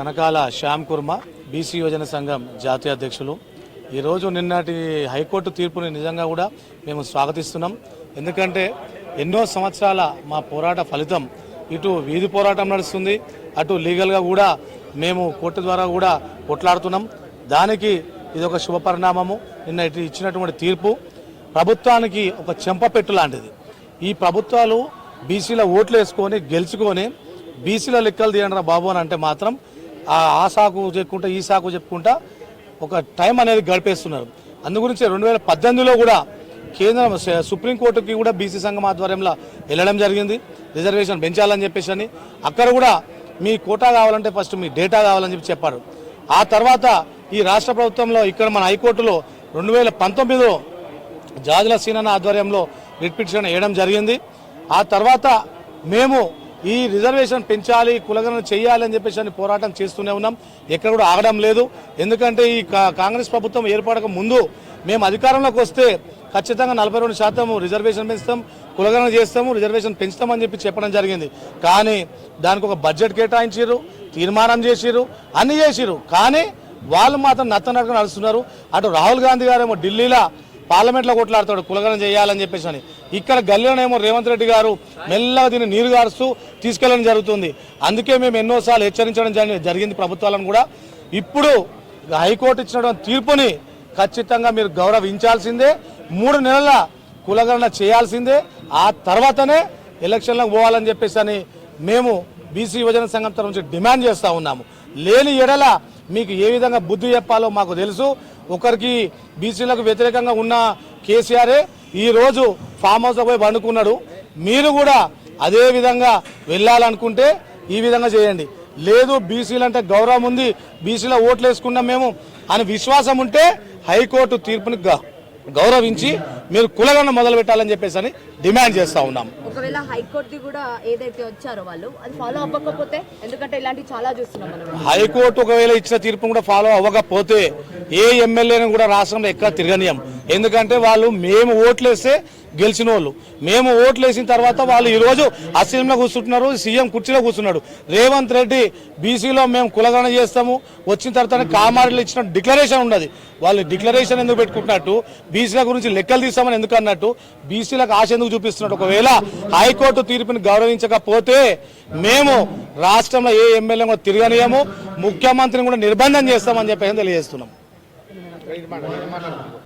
Kanakala Shyam Kurma BC యువజన సంఘం జాతీయ అధ్యక్షులు. ఈరోజు నిన్నటి హైకోర్టు తీర్పుని నిజంగా కూడా మేము స్వాగతిస్తున్నాం. ఎందుకంటే ఎన్నో సంవత్సరాల మా పోరాట ఫలితం ఇటు వీధి పోరాటం నడుస్తుంది అటు లీగల్గా కూడా మేము కోర్టు ద్వారా కూడా కొట్లాడుతున్నాం. దానికి ఇది ఒక శుభ పరిణామము. నిన్న ఇటు ఇచ్చినటువంటి తీర్పు ప్రభుత్వానికి ఒక చెంపపెట్టు లాంటిది. ఈ ప్రభుత్వాలు బీసీల ఓట్లు వేసుకొని గెలుచుకొని బీసీల లెక్కలు తీయండి బాబు అని అంటే మాత్రం ఆ సాకు చెప్పుకుంటా ఈ సాకు చెప్పుకుంటా ఒక టైం అనేది గడిపేస్తున్నారు. అందు గురించి రెండు వేల పద్దెనిమిదిలో కూడా కేంద్రం సుప్రీంకోర్టుకి కూడా బీసీ సంఘం ఆధ్వర్యంలో వెళ్ళడం జరిగింది. రిజర్వేషన్ పెంచాలని చెప్పేసి అని. అక్కడ కూడా మీ కోటా కావాలంటే ఫస్ట్ మీ డేటా కావాలని చెప్పి చెప్పారు. ఆ తర్వాత ఈ రాష్ట్ర ప్రభుత్వంలో ఇక్కడ మన హైకోర్టులో రెండు వేల పంతొమ్మిదిలో జాజుల సీనన్న ఆధ్వర్యంలో రిట్ పిటిషన్ వేయడం జరిగింది. ఆ తర్వాత మేము ఈ రిజర్వేషన్ పెంచాలి కులగణన చేయాలి అని చెప్పేసి అని పోరాటం చేస్తూనే ఉన్నాం. ఎక్కడ కూడా ఆగడం లేదు. ఎందుకంటే ఈ కా- కాంగ్రెస్ ప్రభుత్వం ఏర్పడక ముందు మేము అధికారంలోకి వస్తే ఖచ్చితంగా నలభై రెండు శాతం రిజర్వేషన్ పెంచుతాం కులగణన చేస్తాము రిజర్వేషన్ పెంచుతామని చెప్పి చెప్పడం జరిగింది. కానీ దానికి ఒక బడ్జెట్ కేటాయించారు తీర్మానం చేసిరు అన్ని చేసిరు కానీ వాళ్ళు మాత్రం నత్తనడక నడుస్తున్నారు. అటు రాహుల్ గాంధీ గారేమో ఢిల్లీలో పార్లమెంట్లో కొట్లాడతాడు కులగణం చేయాలని చెప్పేసి అని. ఇక్కడ గల్లీలోనేమో రేవంత్ రెడ్డి గారు మెల్లగా దీన్ని నీరు గారుస్తూ తీసుకెళ్ళడం జరుగుతుంది. అందుకే మేము ఎన్నోసార్లు హెచ్చరించడం జరిగింది ప్రభుత్వాలను కూడా. ఇప్పుడు హైకోర్టు ఇచ్చినటువంటి తీర్పుని ఖచ్చితంగా మీరు గౌరవించాల్సిందే. మూడు నెలల కులగణన చేయాల్సిందే. ఆ తర్వాతనే ఎలక్షన్లకు పోవాలని చెప్పేసి అని మేము బీసీ యువజన సంఘం తరఫు నుంచి డిమాండ్ చేస్తూ ఉన్నాము. లేని ఎడల మీకు ఏ విధంగా బుద్ధి చెప్పాలో మాకు తెలుసు. ఒకరికి బీసీలకు వ్యతిరేకంగా ఉన్న కేసీఆరే. ఈరోజు ఫామ్ హౌస్లో పోయి పండుకున్నాడు. మీరు కూడా అదే విధంగా వెళ్ళాలనుకుంటే ఈ విధంగా చేయండి. లేదు బీసీలు అంటే గౌరవం ఉంది బీసీలో ఓట్లు వేసుకున్నాం మేము అని విశ్వాసం ఉంటే హైకోర్టు తీర్పుని గ- గౌరవించి మీరు కులగన్న మొదలు పెట్టాలని చెప్పేసి అని డిమాండ్ చేస్తూ ఉన్నాము ఒకవేళ హైకోర్టు కూడా ఏదైతే వచ్చారో వాళ్ళు అది ఫాలో అవ్వకపోతే ఎందుకంటే ఇలాంటివి చాలా చూస్తున్నాం హైకోర్టు ఒకవేళ ఇచ్చిన తీర్పు కూడా ఫాలో అవ్వకపోతే ఏ ఎమ్మెల్యేని కూడా రాష్ట్రంలో ఎక్కడ తిరగనీయం. ఎందుకంటే వాళ్ళు మేము ఓట్లేస్తే గెలిచిన వాళ్ళు మేము ఓట్లు వేసిన తర్వాత వాళ్ళు ఈరోజు అసెంబ్లీలో కూర్చుంటున్నారు సీఎం కుర్చీలో కూర్చున్నాడు. రేవంత్ రెడ్డి బీసీలో మేము కులగణ చేస్తాము వచ్చిన తర్వాత కామారెడ్డిలో ఇచ్చిన డిక్లరేషన్ ఉన్నది వాళ్ళు డిక్లరేషన్ ఎందుకు పెట్టుకుంటున్నట్టు? బీసీల గురించి లెక్కలు చేస్తామని ఎందుకు అన్నట్టు బీసీలకు ఆశ ఎందుకు చూపిస్తున్నట్టు ఒకవేళ హైకోర్టు తీర్పుని గౌరవించకపోతే మేము రాష్ట్రంలో ఏ ఎమ్మెల్యే కూడా తిరగనీయము ముఖ్యమంత్రిని కూడా నిర్బంధం చేస్తామని చెప్పి తెలియజేస్తున్నాం.